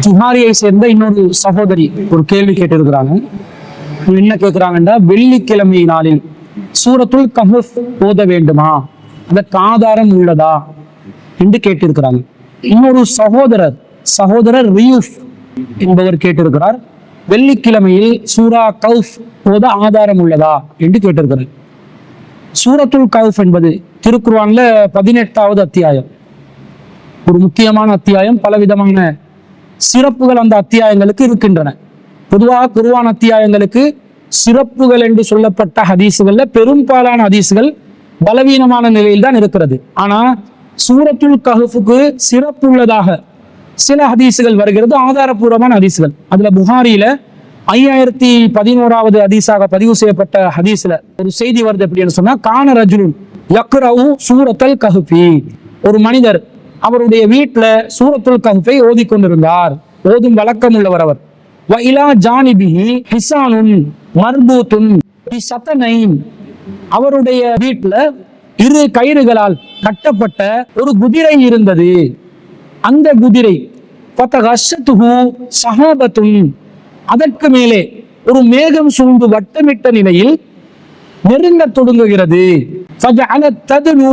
ஜுஹாரியை சேர்ந்த இன்னொரு சகோதரி ஒரு கேள்வி கேட்டிருக்கிறாங்க. என்ன கேட்கிறாங்கன்னா வெள்ளிக்கிழமை நாளில் சூரத்துல் கஹஃப் போத வேண்டுமா? அதற்கு ஆதாரம் உள்ளதா? என்று கேட்டிருக்கிறாங்க. இன்னொரு சகோதரர் சகோதரர் ரியூஃப் என்பவர் கேட்டிருக்கிறார். வெள்ளிக்கிழமையில் சூரா கவுஃப் போத ஆதாரம் உள்ளதா? என்று கேட்டிருக்கிறார். சூரத்துல் கவுஃப் என்பது திருக்குறான்ல பதினெட்டாவது அத்தியாயம். ஒரு முக்கியமான அத்தியாயம் பலவிதமான சிறப்புகள் அந்த அத்தியாயங்களுக்கு இருக்கின்றன. பொதுவாக குருவான் அத்தியாயங்களுக்கு சிறப்புகள் என்று சொல்லப்பட்ட ஹதீஸுகளில் பெரும்பாலான ஹதீஸுகள் பலவீனமான நிலையில் தான் இருக்கிறது. ஆனால் சூரத்துல் கஹுஃபுக்கு சிறப்புள்ளதாக சில ஹதீஸுகள் வருகிறது ஆதாரபூர்வமான ஹதீஸுகள் அதில் புகாரியில் ஐயாயிரத்தி பதினோராவது ஹதீஸாக பதிவு செய்யப்பட்ட ஹதீஸில் ஒரு செய்தி வருது எப்படின்னு சொன்னால் கான ரஜுலுன் யக்ரவு சூரத்தல் கஹ்ஃபி. ஒரு மனிதர் அவருடைய வீட்டில் சூரத்துல் கஹ்ஃபை ஓதிக்கொண்டிருந்தார். ஓதும் வழக்கம் உள்ளவர் அவர். வைலா ஜானிபிஹி ஹிசானுன் மர்பூத்துன் பி அவருடைய வீட்டில் இரு கயிறுகளால் கட்டப்பட்ட ஒரு குதிரை இருந்தது. அந்த குதிரை பத்தகஷத்துஹு அதற்கு மேலே ஒரு மேகம் சூழ்ந்து வட்டமிட்ட நிலையில் நெருங்க தொடங்குகிறது. ததுனு.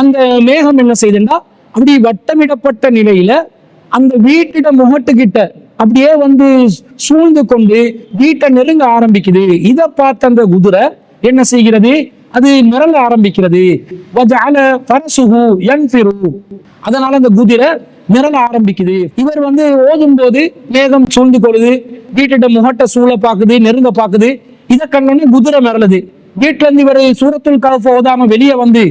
அந்த மேகம் என்ன செய்துண்டா? அப்படி வட்டமிடப்பட்ட நிலையில அந்த வீட்டிட முகட்டுக்கிட்ட அப்படியே வந்து சூழ்ந்து கொண்டு வீட்டை நெருங்க ஆரம்பிக்குது. இதை பார்த்த அந்த குதிரை என்ன செய்கிறது? அது மிரள ஆரம்பிக்கிறது. அதனால அந்த குதிரை மிரள ஆரம்பிக்குது. இவர் வந்து ஓதும் போது மேகம் சூழ்ந்து கொள்ளுது. வீட்டிட்ட முகட்ட சூழ பாக்குது நெருங்க பாக்குது இதை கண்டோன்னே குதிரை மிரளுது. வீட்டுல இருந்து இவர் சூரத்துல் கலப்பு ஓதாம வெளியே வந்து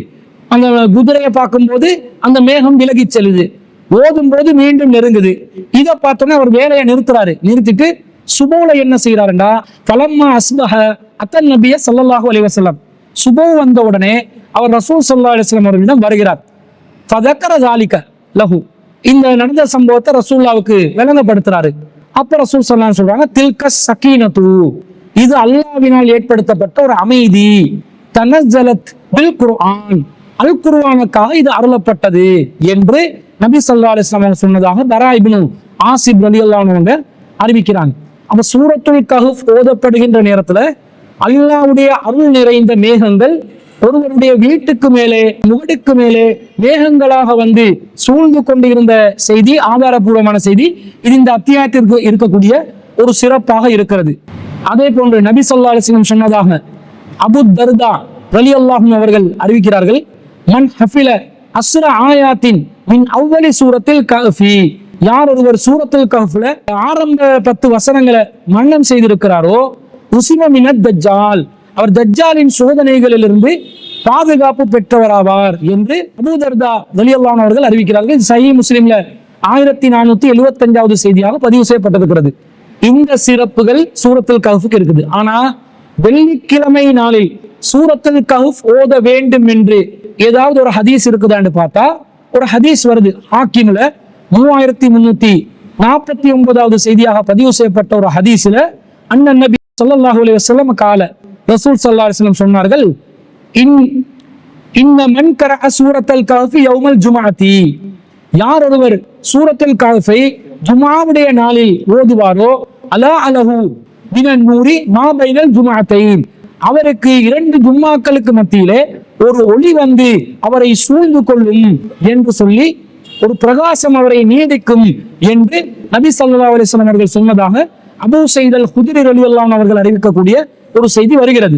அந்த குதிரையை பார்க்கும்போது அந்த மேகம் விலகி செல்லுது. ஓதும் போது மீண்டும் நெருங்குது. இதை பார்த்தோன்னே அவர் வேலையை நிறுத்துறாரு. நிறுத்திட்டு சுபோல என்ன செய்யறாருண்டா பலம்மா அஸ்பஹ அத்தன் நபிய சல்லல்லாஹு அலைஹி சுபோ வந்த உடனே அவர் ரசூல் சல்லா அலிஸ்லாம் அவர்களிடம் வருகிறார். ஃபதக்கர ஜாலிக்க லஹு. இந்த நடந்த சம்பவத்தை ரசூல்லாவுக்கு விளங்கப்படுத்துறாரு. அப்ப ரசூல் சல்லான்னு சொல்றாங்க தில்க சக்கீனத்து இது அல்லாவினால் ஏற்படுத்தப்பட்ட ஒரு அமைதி. தனஸ்ஸலத் பில் குர்ஆன். அல் குருவானுக்காக இது அருளப்பட்டது என்று நபி ஸல்லல்லாஹு அலிஸ்லாம் சொன்னதாக பரா ஆசிப் அலி அன்ஹு அவங்க அறிவிக்கிறாங்க. அப்ப சூரத்துல் கஹஃப் ஓதப்படுகின்ற நேரத்துல அல்லாவுடைய அருள் நிறைந்த மேகங்கள் ஒருவருடைய வீட்டுக்கு மேலே முகடுக்கு மேலே மேகங்களாக வந்து சூழ்ந்து கொண்டிருந்த செய்தி ஆதாரபூர்வமான செய்தி இது இந்த அத்தியாயத்திற்கு இருக்கக்கூடிய ஒரு சிறப்பாக இருக்கிறது. அதே போன்று நபி ஸல்லல்லாஹு சொன்னதாக அபு தர்தா ரலியல்லாஹு அவர்கள் அறிவிக்கிறார்கள். மன் ஹஃபில அஸ்ர ஆயாத்தின் மின் அவ்வளி சூரத்தில் கஃபி. யார் ஒருவர் சூரத்துல் கஃப்ல ஆரம்ப பத்து வசனங்களை மன்னம் செய்திருக்கிறாரோ உசிமமின தஜ்ஜால் அவர் தஜ்ஜாலின் சோதனைகளிலிருந்து பாதுகாப்பு பெற்றவராவார் என்று அபூதர்தா ரலியல்லாஹு அவர்கள் அறிவிக்கிறார்கள். இது சஹீஹ் முஸ்லிம்ல ஆயிரத்தி நானூத்தி எழுவத்தஞ்சாவது செய்தியாக பதிவு செய்யப்பட்டிருக்கிறது. இந்த சிறப்புகள் சூரத்துல் கஃபுக்கு இருக்குது. ஆனா வெள்ளிக்கிழமை நாளில் சூரத்துல் கஹுப் ஓத வேண்டும் என்று ஏதாவது ஒரு ஹதீஸ் இருக்குதான்னு பார்த்தா ஒரு ஹதீஸ் வருது. ஹாக்கிம்ல மூவாயிரத்தி முன்னூத்தி நாற்பத்தி ஒன்பதாவது செய்தியாக பதிவு செய்யப்பட்ட ஒரு ஹதீஸ்ல அண்ணன் நபி சொல்லாஹு அலி வஸல்லம் கால ரசூல் சல்லா அலிஸ்லம் சொன்னார்கள் இன் இன்ன மன்கர சூரத்தல் கஹ்ஃபி யௌமல் ஜுமாத்தி யார் ஒருவர் சூரத்தல் கஹ்ஃபை ஜுமாவுடைய நாளில் ஓதுவாரோ அலா அலஹு மினன் நூரி மா பைனல் அவருக்கு இரண்டு ஜும்மாக்களுக்கு மத்தியிலே ஒரு ஒளி வந்து அவரை சூழ்ந்து கொள்ளும் என்று சொல்லி ஒரு பிரகாசம் அவரை நீடிக்கும் என்று நபி சல்லா அலிஸ்லாம் அவர்கள் சொன்னதாக அபு செய்தல் குதிரை குத்ரி அல்லாம் அவர்கள் அறிவிக்கக்கூடிய ஒரு செய்தி வருகிறது.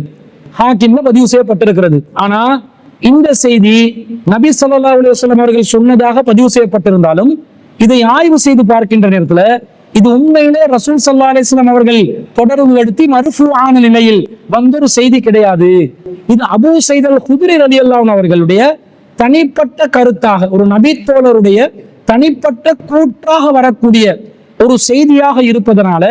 ஹாக்கிம்ல பதிவு செய்யப்பட்டிருக்கிறது. ஆனா இந்த செய்தி நபி சல்லா அலைஹி அவர்கள் சொன்னதாக பதிவு செய்யப்பட்டிருந்தாலும் இதை ஆய்வு செய்து பார்க்கின்ற நேரத்தில் இது உண்மையிலே ரசூல் சல்லா அலிஸ்லாம் அவர்கள் தொடர்பு எடுத்து மருஃபு ஆன நிலையில் வந்தொரு செய்தி கிடையாது. இது அபூ செய்தல் குதிரை அலி ரலியல்லாஹு அவர்களுடைய தனிப்பட்ட கருத்தாக ஒரு நபித்தோழருடைய தனிப்பட்ட கூற்றாக வரக்கூடிய ஒரு செய்தியாக இருப்பதனால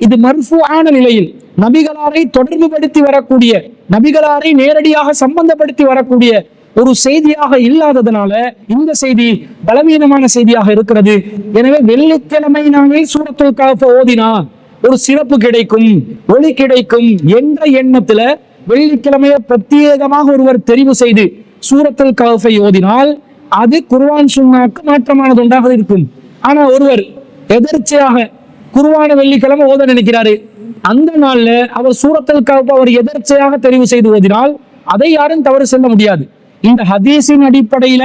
இது மர்ஃபுஆன நிலையில் நபிகளாரை தொடர்புபடுத்தி வரக்கூடிய நபிகளாரை நேரடியாக சம்பந்தப்படுத்தி வரக்கூடிய ஒரு செய்தியாக இல்லாததுனால இந்த செய்தி பலவீனமான செய்தியாக இருக்கிறது. எனவே வெள்ளிக்கிழமை நாங்கள் சூரத்துக்காக ஓதினா ஒரு சிறப்பு கிடைக்கும் ஒளி கிடைக்கும் என்ற எண்ணத்துல வெள்ளிக்கிழமையை பிரத்யேகமாக ஒருவர் தெரிவு செய்து சூரத்தல் கவுஃபை ஓதினால் அது குர்வான் சுண்ணாக்கு மாற்றமானது ஒன்றாக இருக்கும். ஆனா ஒருவர் எதிர்ச்சியாக குருவான வெள்ளிக்கிழமை ஓத நினைக்கிறாரு. அந்த நாள்ல அவர் சூரத்தல் கவுப்பை அவர் எதிர்ச்சியாக தெரிவு செய்து ஓதினால் அதை யாரும் தவறு செல்ல முடியாது. இந்த ஹதீஸின் அடிப்படையில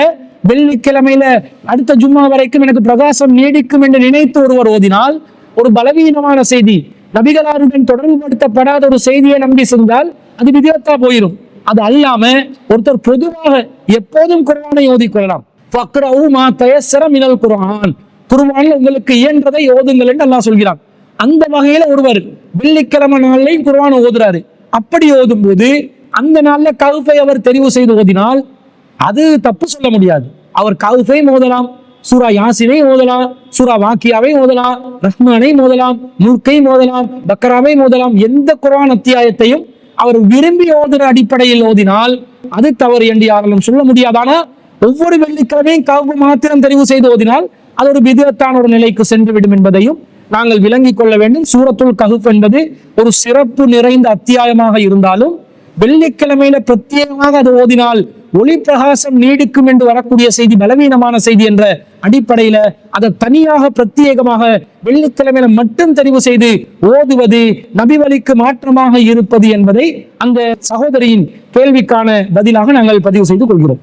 வெள்ளிக்கிழமையில அடுத்த ஜும்மா வரைக்கும் எனக்கு பிரகாசம் நீடிக்கும் என்று நினைத்து ஒருவர் ஓதினால் ஒரு பலவீனமான செய்தி. நபிகளாருடன் தொடர்புபடுத்தப்படாத ஒரு செய்தியை நம்பி சென்றால் அது விதிவத்தா போயிடும் அது அல்லாம ஒருத்தர் பொதுவாக எப்போதும் குரானை ஓதிக்கொள்ளலாம் ஃபக்ரவு மா தயஸ்ஸர மினல் குர்ஆன். குர்ஆன்ல உங்களுக்கு இயன்றதை ஓதுங்கள் என்று அல்லாஹ் சொல்கிறான். அந்த வகையில ஒருவர் வெள்ளிக்கிழமை நாளையும் குர்ஆன் ஓதுறாரு. அப்படி ஓதும் போது அந்த நாளில் கவுஃபை அவர் தெரிவு செய்து ஓதினால் அது தப்பு சொல்ல முடியாது. அவர் கவுஃபை ஓதலாம் சூரா யாசினை ஓதலாம் சூரா வாக்கியாவை ஓதலாம் ரஹ்மானை மோதலாம் முல்கை மோதலாம் பக்கராவை மோதலாம் எந்த குரான் அத்தியாயத்தையும் அவர் விரும்பி ஓதுற அடிப்படையில் ஓதினால் அது தவறு என்று யாராலும் சொல்ல முடியாது. ஒவ்வொரு வெள்ளிக்கிழமையும் கவுப்பு மாத்திரம் தெரிவு செய்து ஓதினால் அது ஒரு விதத்தான ஒரு நிலைக்கு சென்று விடும் என்பதையும் நாங்கள் விளங்கிக் கொள்ள வேண்டும். சூரத்துள் கஹுப் என்பது ஒரு சிறப்பு நிறைந்த அத்தியாயமாக இருந்தாலும் வெள்ளிக்கிழமையில பிரத்யேகமாக அது ஓதினால் ஒளி பிரகாசம் நீடிக்கும் என்று வரக்கூடிய செய்தி பலவீனமான செய்தி என்ற அடிப்படையில அதை தனியாக பிரத்யேகமாக வெள்ளிக்கிழமையில மட்டும் தெரிவு செய்து ஓதுவது நபி வழிக்கு மாற்றமாக இருப்பது என்பதை அந்த சகோதரியின் கேள்விக்கான பதிலாக நாங்கள் பதிவு செய்து கொள்கிறோம்.